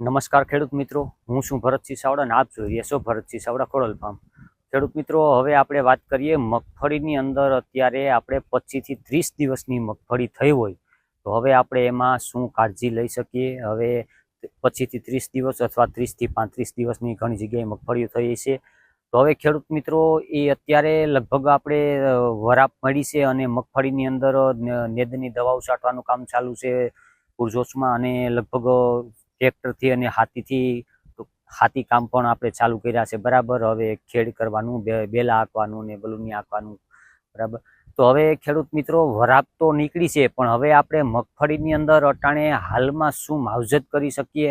નમસ્કાર ખેડૂત મિત્રો. હું છું ભરતસિંહ સાવડા અને આપ જોઈ છો ભરતસિંહ સાવડા ખોડલ ફાર્મ. ખેડૂત મિત્રો, હવે આપણે વાત કરીએ મગફળીની અંદર. અત્યારે આપણે પચીસથી ત્રીસ દિવસની મગફળી થઈ હોય. તો હવે આપણે એમાં શું કાળજી લઈ શકીએ? હવે પચીસથી ત્રીસ દિવસ અથવા ત્રીસથી પાંત્રીસ દિવસની ઘણી જગ્યાએ મગફળીઓ થઈ છે. તો હવે ખેડૂત મિત્રો, એ અત્યારે લગભગ આપણે વરાપ મળી છે અને મગફળીની અંદર નેદની દવાઓ છાંટવાનું કામ ચાલુ છે. પૂરજોશમાં અને લગભગ ટ્રેક્ટરથી અને હાથીથી હાથી કામ પણ આપણે ચાલુ કર્યા છે. બરાબર? હવે ખેડ કરવાનું બેલા આંકવાનું ને બલુની આંકવાનું બરાબર? તો હવે ખેડૂત મિત્રો, વરાપ તો નીકળી છે, પણ હવે આપણે મગફળીની અંદર અટાણે હાલમાં શું માવજત કરી શકીએ?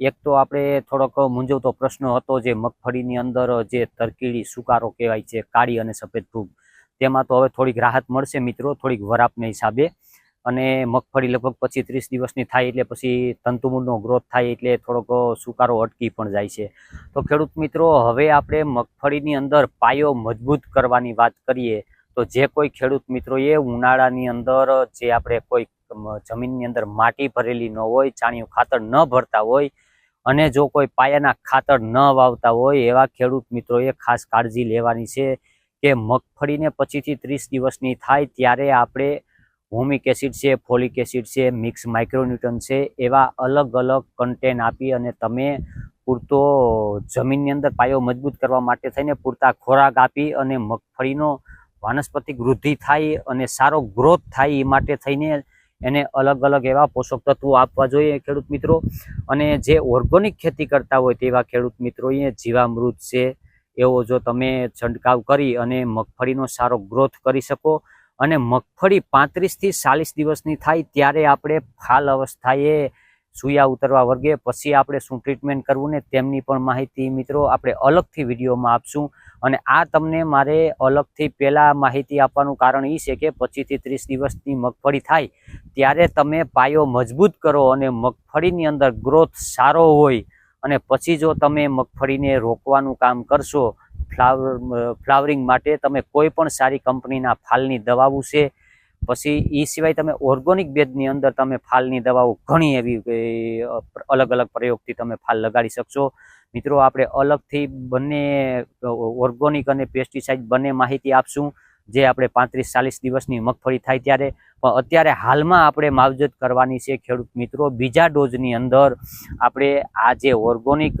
એક તો આપણે થોડોક મૂંઝવતો પ્રશ્ન હતો જે મગફળીની અંદર જે તરકીડી સુકારો કહેવાય છે, કાળી અને સફેદ ફૂગ તેમાં તો હવે થોડીક રાહત મળશે મિત્રો, થોડીક વરાપને હિસાબે. અને મગફળી લગભગ પછી ત્રીસ દિવસની થાય એટલે પછી તંતુમૂળનો ગ્રોથ થાય એટલે થોડોક સુકારો અટકી પણ જાય છે. તો ખેડૂત મિત્રો, હવે આપણે મગફળીની અંદર પાયો મજબૂત કરવાની વાત કરીએ તો જે કોઈ ખેડૂત મિત્રોએ ઉનાળાની અંદર જે આપણે કોઈ જમીનની અંદર માટી ભરેલી ન હોય, ચાણિયું ખાતર ન ભરતા હોય અને જો કોઈ પાયાના ખાતર ન વાવતા હોય, એવા ખેડૂત મિત્રોએ ખાસ કાળજી લેવાની છે કે મગફળીને પછીથી ત્રીસ દિવસની થાય ત્યારે આપણે હુમિક એસિડ છે, ફોલિક એસિડ છે, મિક્સ માઇક્રોન્યુટન છે, એવા અલગ અલગ કન્ટેન આપી અને તમે પૂરતો જમીનની અંદર પાયો મજબૂત કરવા માટે થઈને પૂરતા ખોરાક આપી અને મગફળીનો વાનસ્પતિક વૃદ્ધિ થાય અને સારો ગ્રોથ થાય એ માટે થઈને એને અલગ અલગ એવા પોષક તત્વો આપવા જોઈએ ખેડૂત મિત્રો. અને જે ઓર્ગોનિક ખેતી કરતા હોય તેવા ખેડૂત મિત્રોએ જીવામૃત છે, એવો જો તમે છંટકાવ કરી અને મગફળીનો સારો ગ્રોથ કરી શકો અને મગફળી પાંત્રીસથી ચાલીસ દિવસની થાય ત્યારે આપણે ફાલ અવસ્થાએ સુયા ઉતરવા વર્ગે. પછી આપણે શું ટ્રીટમેન્ટ કરવું ને તેમની પણ માહિતી મિત્રો આપણે અલગથી વિડીયોમાં આપશું. અને આ તમને મારે અલગથી પહેલાં માહિતી આપવાનું કારણ એ છે કે પચીસથી ત્રીસ દિવસની મગફળી થાય ત્યારે તમે પાયો મજબૂત કરો અને મગફળીની અંદર ગ્રોથ સારો હોય. અને પછી જો તમે મગફળીને રોકવાનું કામ કરશો ફ્લાવર ફ્લાવરિંગ માટે તમે કોઈ પણ સારી કંપનીના ફાલની દવાઓ છે. પછી એ સિવાય તમે ઓર્ગોનિક બેડની અંદર તમે ફાલની દવાઓ ઘણી એવી અલગ અલગ પ્રયોગથી તમે ફાલ લગાડી શકશો. મિત્રો, આપણે અલગથી બંને ઓર્ગોનિક અને પેસ્ટિસાઇડ બંને માહિતી આપશું. જે આપણે પાંત્રીસ ચાલીસ દિવસની મગફળી થાય ત્યારે. પણ અત્યારે હાલમાં આપણે માવજત કરવાની છે ખેડૂત મિત્રો, બીજા ડોઝની અંદર આપણે આ જે ઓર્ગોનિક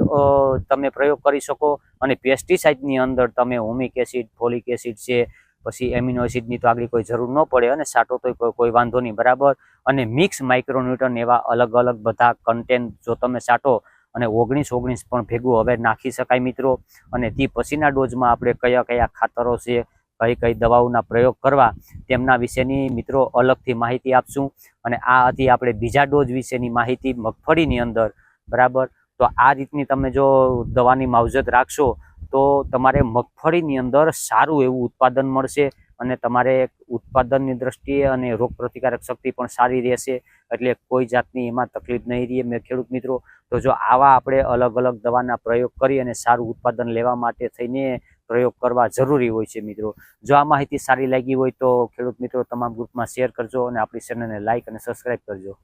તમે પ્રયોગ કરી શકો અને પેસ્ટિસાઇડની અંદર તમે હોમિક એસિડ, ફોલિક એસિડ છે, પછી એમિનો એસિડની તો આગળ કોઈ જરૂર ન પડે અને સાટો તો કોઈ વાંધો નહીં, બરાબર? અને મિક્સ માઇક્રોન્યુટન એવા અલગ અલગ બધા કન્ટેન્ટ જો તમે સાટો અને ઓગણીસ ઓગણીસ પણ ભેગું હવે નાખી શકાય મિત્રો. અને તે પછીના ડોઝમાં આપણે કયા કયા ખાતરો છે કઈ કઈ દવાઓના પ્રયોગ કરવા તેમના વિશેની મિત્રો અલગથી માહિતી આપશું. અને આ હતી આપણે બીજા ડોઝ વિશેની માહિતી મગફળીની અંદર. બરાબર? તો આ રીતની તમે જો દવાની માવજત રાખશો, તો તમારે મગફળીની અંદર સારું એવું ઉત્પાદન મળશે અને તમારે ઉત્પાદનની દ્રષ્ટિએ અને રોગ પ્રતિકારક શક્તિ પણ સારી રહેશે. એટલે કોઈ જાતની એમાં તકલીફ નહીં રહે મેં ખેડૂત મિત્રો. તો જો આવા આપણે અલગ અલગ દવાના પ્રયોગ કરી અને સારું ઉત્પાદન લેવા માટે થઈને પ્રયોગ કરવા જરૂરી હોય છે મિત્રો. જો આ માહિતી સારી લાગી હોય તો ખેડૂત મિત્રો તમામ ગ્રુપમાં શેર કરજો અને આપણી ચેનલને લાઇક અને સબસ્ક્રાઈબ કરજો.